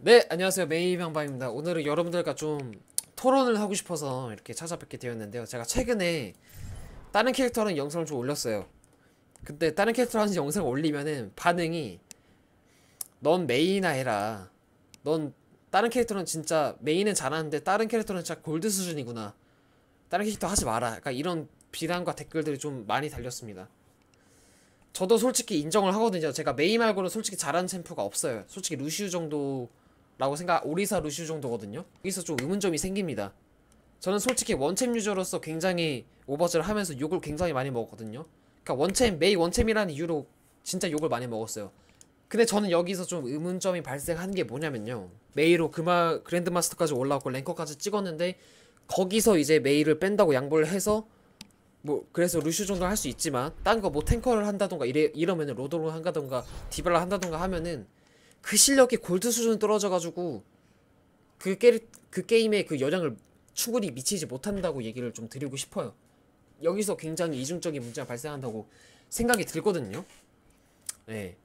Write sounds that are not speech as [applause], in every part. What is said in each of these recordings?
네, 안녕하세요. 메이방방입니다. 오늘은 여러분들과 좀 토론을 하고 싶어서 이렇게 찾아뵙게 되었는데요. 제가 최근에 다른 캐릭터는 영상을 좀 올렸어요. 근데 다른 캐릭터 하는 영상을 올리면은 반응이 넌 메이나 해라. 넌 다른 캐릭터는 진짜 메이는 잘하는데 다른 캐릭터는 진짜 골드 수준이구나. 다른 캐릭터 하지 마라. 약간 이런 비난과 댓글들이 좀 많이 달렸습니다. 저도 솔직히 인정을 하거든요. 제가 메이 말고는 솔직히 잘하는 챔프가 없어요. 솔직히 루시우 정도 라고 생각, 오리사 루시우 정도거든요. 여기서 좀 의문점이 생깁니다. 저는 솔직히 원챔 유저로서 굉장히 오버즈를 하면서 욕을 굉장히 많이 먹었거든요. 그러니까 원챔, 메이 원챔이라는 이유로 진짜 욕을 많이 먹었어요. 근데 저는 여기서 좀 의문점이 발생한 게 뭐냐면요. 메이로 그마 그랜드마스터까지 올라왔고 랭커까지 찍었는데 거기서 이제 메이를 뺀다고 양보를 해서 뭐 그래서 루슈 정도 할 수 있지만 딴 거 뭐 탱커를 한다던가 이래 이러면은 로드로 한다던가 디발라 한다던가 하면은 그 실력이 골드 수준 떨어져 가지고 그 게임 그 게임의 그 영향을 충분히 미치지 못한다고 얘기를 좀 드리고 싶어요. 여기서 굉장히 이중적인 문제가 발생한다고 생각이 들거든요. 네.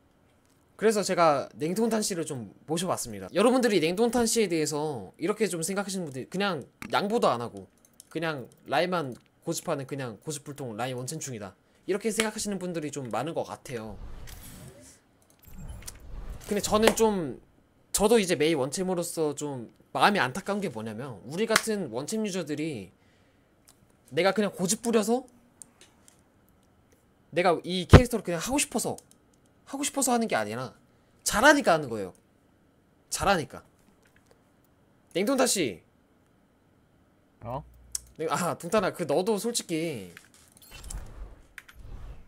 그래서 제가 냉동탄 씨를 좀 모셔봤습니다. 여러분들이 냉동탄 씨에 대해서 이렇게 좀 생각하시는 분들 그냥 양보도 안 하고 그냥 라이만 고집하는 그냥 고집불통 라인 원천충이다 이렇게 생각하시는 분들이 좀 많은 것 같아요 근데 저는 좀 저도 이제 메이 원챔으로서 좀 마음이 안타까운 게 뭐냐면 우리 같은 원챔 유저들이 내가 그냥 고집 부려서 내가 이 캐릭터를 그냥 하고 싶어서 하고 싶어서 하는 게 아니라 잘하니까 하는 거예요. 잘하니까. 냉동다씨 어? 네, 아 동탄아 그 너도 솔직히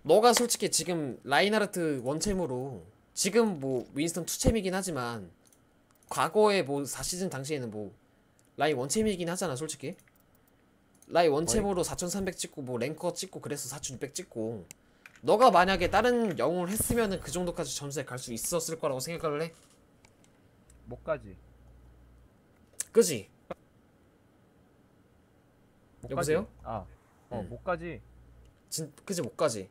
너가 솔직히 지금 라인하르트 원챔으로 지금 뭐 윈스턴 투챔이긴 하지만 과거에 뭐 4시즌 당시에는 뭐 라인 원챔이긴 하잖아 솔직히 라인 원챔으로 4300 찍고 뭐 랭커 찍고 그래서 4600 찍고 너가 만약에 다른 영웅을 했으면은 그 정도까지 점수에 갈 수 있었을 거라고 생각을 해? 못 가지. 그지? 못 여보세요? 가지. 아, 어, 음. 못 가지. 진, 그지 못 가지.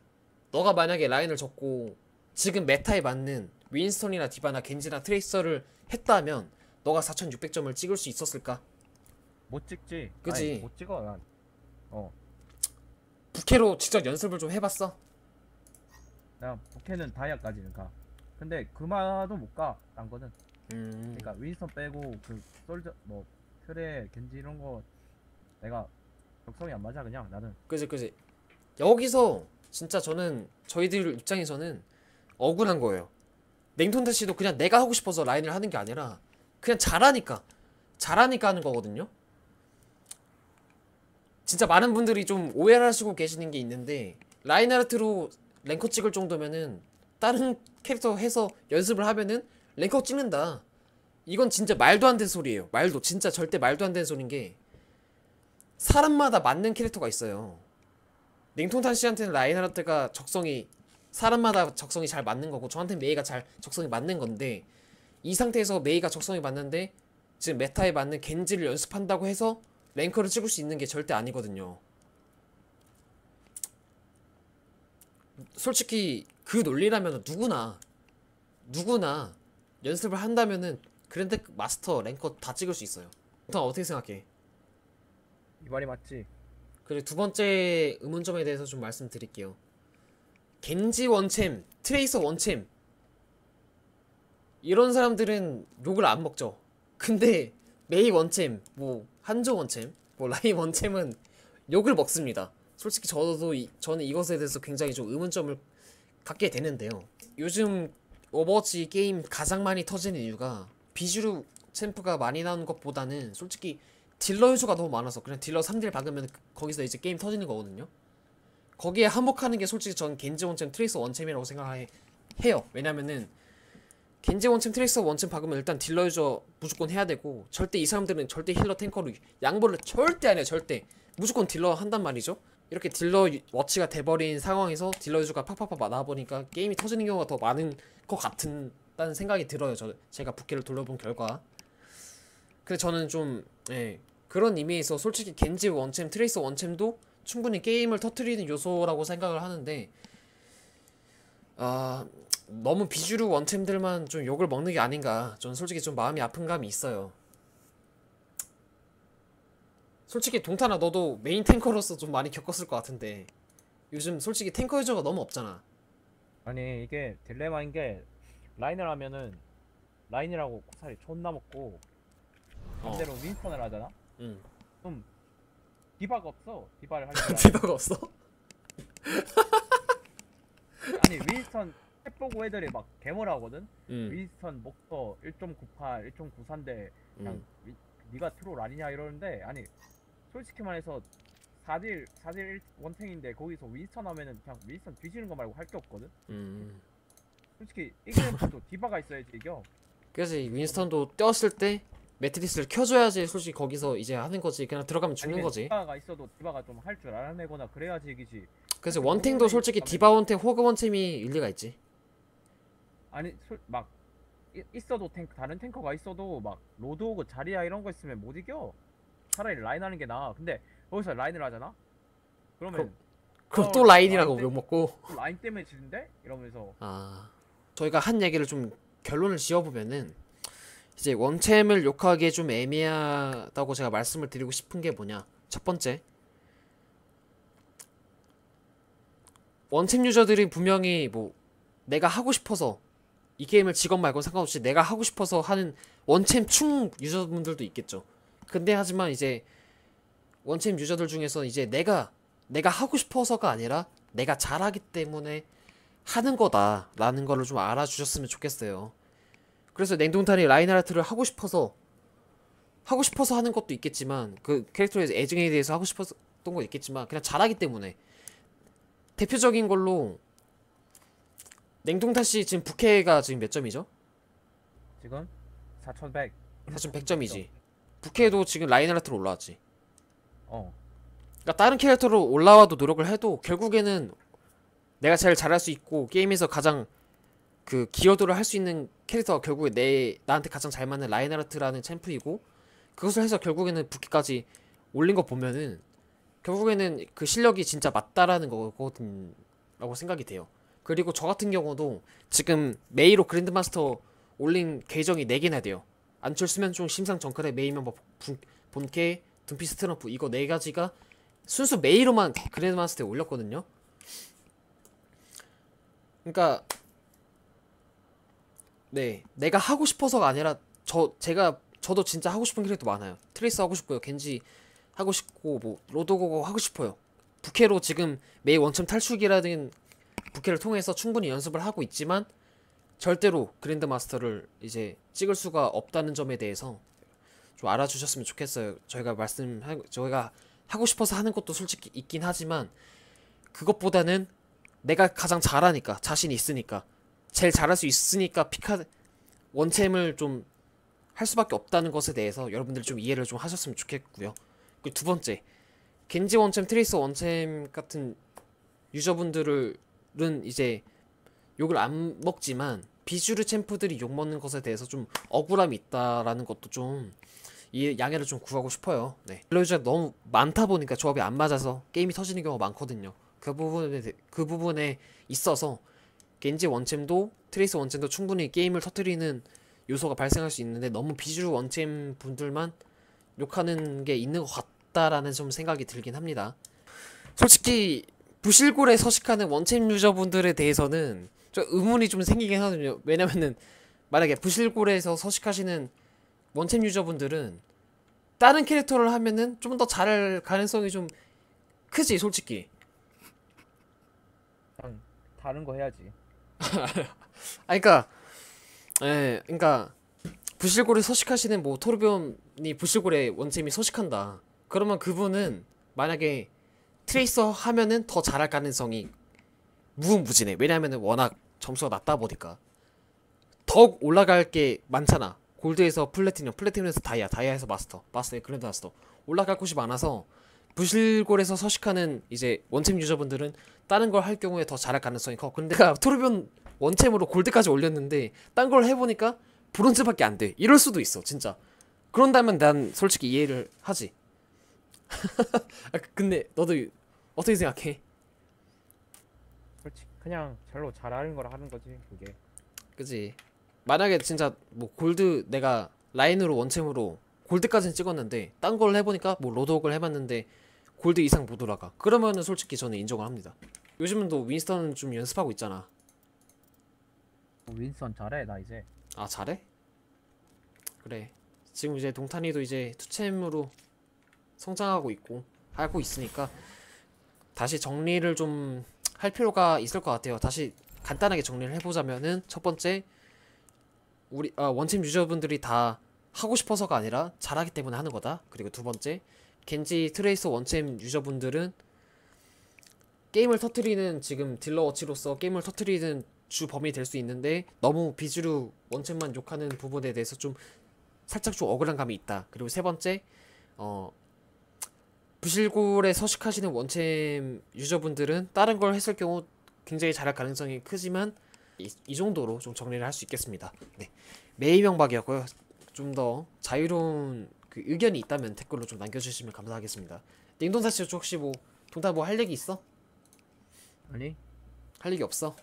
너가 만약에 라인을 접고 지금 메타에 맞는 윈스턴이나 디바나 겐지나 트레이서를 했다면 너가 4,600점을 찍을 수 있었을까? 못 찍지. 그지? 아니, 못 찍어 난. 어, 부캐로 직접 연습을 좀 해봤어? 나 부캐는 다이아까지는 가. 근데 그마도 못 가. 딴 거는. 음, 그러니까 윈스턴 빼고 그 솔저 뭐 트레 겐지 이런 거 내가 적성이 안 맞아 그냥 나는. 그지 그지. 여기서 진짜 저는 저희들 입장에서는 억울한 거예요. 냉톤타 씨도 그냥 내가 하고 싶어서 라인을 하는 게 아니라 그냥 잘하니까 잘하니까 하는 거거든요. 진짜 많은 분들이 좀 오해를 하시고 계시는 게 있는데 라인하르트로 랭커 찍을 정도면은 다른 캐릭터 해서 연습을 하면은 랭커 찍는다. 이건 진짜 말도 안 되는 소리예요. 말도 진짜 절대 말도 안 되는 소리인 게 사람마다 맞는 캐릭터가 있어요. 링통탄 씨한테는 라인하르트가 적성이 사람마다 적성이 잘 맞는 거고 저한테는 메이가 잘 적성이 맞는 건데 이 상태에서 메이가 적성이 맞는데 지금 메타에 맞는 겐지를 연습한다고 해서 랭커를 찍을 수 있는 게 절대 아니거든요. 솔직히 그 논리라면 누구나 누구나 연습을 한다면은 그랜드 마스터 랭커 다 찍을 수 있어요. 너 어떻게 생각해? 이 말이 맞지. 그리고 두 번째 의문점에 대해서 좀 말씀드릴게요. 겐지 원챔, 트레이서 원챔 이런 사람들은 욕을 안 먹죠. 근데 메이 원챔, 뭐 한조 원챔, 뭐 라이 원챔은 욕을 먹습니다. 솔직히 저도 이, 저는 이것에 대해서 굉장히 좀 의문점을 갖게 되는데요. 요즘 오버워치 게임 가장 많이 터지는 이유가 비주류 챔프가 많이 나오는 것보다는 솔직히 딜러 요소가 너무 많아서 그냥 딜러 3딜 박으면 그- 거기서 이제 게임 터지는 거거든요. 거기에 한몫하는 게 솔직히 전 겐지 원챔 트레이서 원챔이라고 생각해요. 왜냐면은 겐지 원챔 트레이서 원챔 박으면 일단 딜러 유저 무조건 해야 되고 절대 이 사람들은 절대 힐러 탱커로 양보를 절대 안 해요. 절대 무조건 딜러 한단 말이죠. 이렇게 딜러 유- 워치가 돼버린 상황에서 딜러 유저가 팍팍팍 나와보니까 게임이 터지는 경우가 더 많은 것 같다는 생각이 들어요. 저 제가 부캐를 돌려본 결과. 그래서 저는 좀 예, 그런 의미에서 솔직히 겐지 원챔, 트레이서 원챔도 충분히 게임을 터트리는 요소라고 생각을 하는데 아 너무 비주류 원챔들만 좀 욕을 먹는 게 아닌가. 전 솔직히 좀 마음이 아픈 감이 있어요. 솔직히 동탄아 너도 메인 탱커로서 좀 많이 겪었을 것 같은데 요즘 솔직히 탱커 유저가 너무 없잖아. 아니 이게 딜레마인 게 라인을 하면은 라인이라고 코살이 존나 먹고 어. 반대로 윈스턴을 하잖아? 응. 좀 디바가 없어 디바를 할. [laughs] 디바가 없어? 아니 윈스턴 탭 보고 애들이 막 개뭘 하거든? 응. 윈스턴 목터 1.98, 1.94인데 그냥 응. 위, 네가 트롤 아니냐 이러는데 아니 솔직히 말해서 4딜 4딜 원탱인데 거기서 윈스턴 하면은 그냥 윈스턴 뒤지는 거 말고 할 게 없거든? 음. 솔직히 이기는 것도 디바가 있어야지 이겨 그래서 이 윈스턴도 떼었을 때 매트리스를 켜줘야지 솔직히 거기서 이제 하는 거지. 그냥 들어가면 죽는 거지. 디바가 있어도 디바가 좀 할 줄 알아내거나 그래야지 이기지. 그래서 원탱도 솔직히 디바 원탱 호그 원챔이 일리가 있지. 아니 솔, 막 이- 있어도 탱 다른 탱커가 있어도 막 로드 오그 자리야 이런 거 있으면 못 이겨. 차라리 라인 하는 게 나아. 근데 거기서 라인을 하잖아? 그러면 그럼 어, 또 라인이라고 라인 욕먹고? 또 라인 때문에 지는데? 이러면서. 아 저희가 한 얘기를 좀 결론을 지어보면은 이제 원챔을 욕하기에 좀 애매하다고 제가 말씀을 드리고 싶은 게 뭐냐. 첫 번째. 원챔 유저들이 분명히 뭐 내가 하고 싶어서 이 게임을 직업 말고 상관없이 내가 하고 싶어서 하는 원챔 충 유저분들도 있겠죠. 근데 하지만 이제 원챔 유저들 중에서 이제 내가 내가 하고 싶어서가 아니라 내가 잘하기 때문에 하는 거다라는 거를 좀 알아주셨으면 좋겠어요. 그래서 냉동탄이 라인하르트를 하고 싶어서 하고 싶어서 하는 것도 있겠지만 그 캐릭터의 애증에 대해서 하고 싶었던 거 있겠지만 그냥 잘하기 때문에 대표적인 걸로 냉동탄 씨 지금 부캐가 지금 몇 점이죠? 지금 4100 사실 100점이지. 부캐도 지금 라인하르트로 올라왔지. 어 그러니까 다른 캐릭터로 올라와도 노력을 해도 결국에는 내가 제일 잘할 수 있고 게임에서 가장 그 기여도를 할 수 있는 캐릭터가 결국에 내 나한테 가장 잘 맞는 라인하르트라는 챔프이고 그것을 해서 결국에는 부캐까지 올린 거 보면은 결국에는 그 실력이 진짜 맞다라는 거거든라고 생각이 돼요. 그리고 저 같은 경우도 지금 메이로 그랜드마스터 올린 계정이 4개나 돼요. 안철수면 좀 심상 정클의 메이 멤버 분- 본캐 둠피스 트럼프 이거 네 가지가 순수 메이로만 그랜드마스터에 올렸거든요. 그러니까 네 내가 하고 싶어서가 아니라 저 제가 저도 진짜 하고 싶은 캐릭터 많아요. 트레이스 하고 싶고요. 겐지 하고 싶고 뭐 로드고고 하고 싶어요. 부캐로 지금 메이 원점 탈출기라는 부캐를 통해서 충분히 연습을 하고 있지만 절대로 그랜드 마스터를 이제 찍을 수가 없다는 점에 대해서 좀 알아주셨으면 좋겠어요. 저희가 말씀 저희가 하고 싶어서 하는 것도 솔직히 있긴 하지만 그것보다는 내가 가장 잘하니까 자신 있으니까 제일 잘할 수 있으니까 피카 원챔을 좀 할 수밖에 없다는 것에 대해서 여러분들이 좀 이해를 좀 하셨으면 좋겠고요. 그리고 두 번째 겐지 원챔, 트레이서 원챔 같은 유저분들은 이제 욕을 안 먹지만 비주류 챔프들이 욕 먹는 것에 대해서 좀 억울함이 있다라는 것도 좀이 양해를 좀 구하고 싶어요. 네. 딜러 유저가 너무 많다 보니까 조합이 안 맞아서 게임이 터지는 경우가 많거든요. 그 부분에 대- 그 부분에 있어서 겐지 원챔도 트레이스 원챔도 충분히 게임을 터트리는 요소가 발생할 수 있는데 너무 비주류 원챔 분들만 욕하는 게 있는 것 같다라는 좀 생각이 들긴 합니다. 솔직히 부실골에 서식하는 원챔 유저분들에 대해서는 좀 의문이 좀 생기긴 하거든요. 왜냐면은 만약에 부실골에서 서식하시는 원챔 유저분들은 다른 캐릭터를 하면은 좀 더 잘할 가능성이 좀 크지 솔직히. 다른 거 해야지 [laughs] 아 그러니까 예, 그러니까 부실골에 서식하시는 뭐 토르비온이 부실골에 원챔이 서식한다. 그러면 그분은 만약에 트레이서 하면은 더 잘할 가능성이 무궁무진해. 왜냐면은 워낙 점수가 낮다 보니까 더욱 올라갈 게 많잖아. 골드에서 플래티넘, 플래티넘에서 다이아, 다이아에서 마스터, 마스터에 그랜드 마스터 올라갈 곳이 많아서 부실골에서 서식하는 이제 원챔 유저분들은 다른 걸 할 경우에 더 잘할 가능성이 커. 근데 토르비온 원챔으로 골드까지 올렸는데 딴 걸 해보니까 브론즈밖에 안 돼. 이럴 수도 있어, 진짜. 그런다면 난 솔직히 이해를 하지. [laughs] 아, 근데 너도 어떻게 생각해? 솔직히 그냥 절로 잘하는 거라 하는 거지 그게 그지 만약에 진짜 뭐 골드 내가 라인으로 원챔으로 골드까지는 찍었는데 딴 걸 해보니까 뭐 로드웍을 해봤는데 골드 이상 못 올라가. 그러면은 솔직히 저는 인정을 합니다. 요즘은 또 윈스턴 좀 연습하고 있잖아. 어, 윈선 잘해 나 이제. 아 잘해? 그래. 지금 이제 동탄이도 이제 투챔으로 성장하고 있고 하고 있으니까 다시 정리를 좀 할 필요가 있을 것 같아요. 다시 간단하게 정리를 해보자면은 첫 번째 우리 아, 원팀 유저분들이 다 하고 싶어서가 아니라 잘하기 때문에 하는 거다. 그리고 두 번째 겐지 트레이서 원챔 유저분들은 게임을 터트리는 지금 딜러 워치로서 게임을 터트리는 주 범위 될수 있는데 너무 비주류 원챔만 욕하는 부분에 대해서 좀 살짝 좀 억울한 감이 있다. 그리고 세 번째 어 부실골에 서식하시는 원챔 유저분들은 다른 걸 했을 경우 굉장히 잘할 가능성이 크지만 이, 이 정도로 좀 정리를 할 수 있겠습니다. 네. 메이명박이었고요. 좀 더 자유로운 그 의견이 있다면 댓글로 좀 남겨주시면 감사하겠습니다. 띵동사 씨 혹시 뭐 동타 뭐 할 얘기 있어? 아니 할 얘기 없어?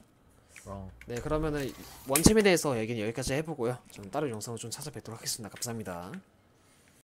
어 네 그러면은 원챔에 대해서 얘기는 여기까지 해보고요. 저는 다른 영상을 좀 찾아뵙도록 하겠습니다. 감사합니다.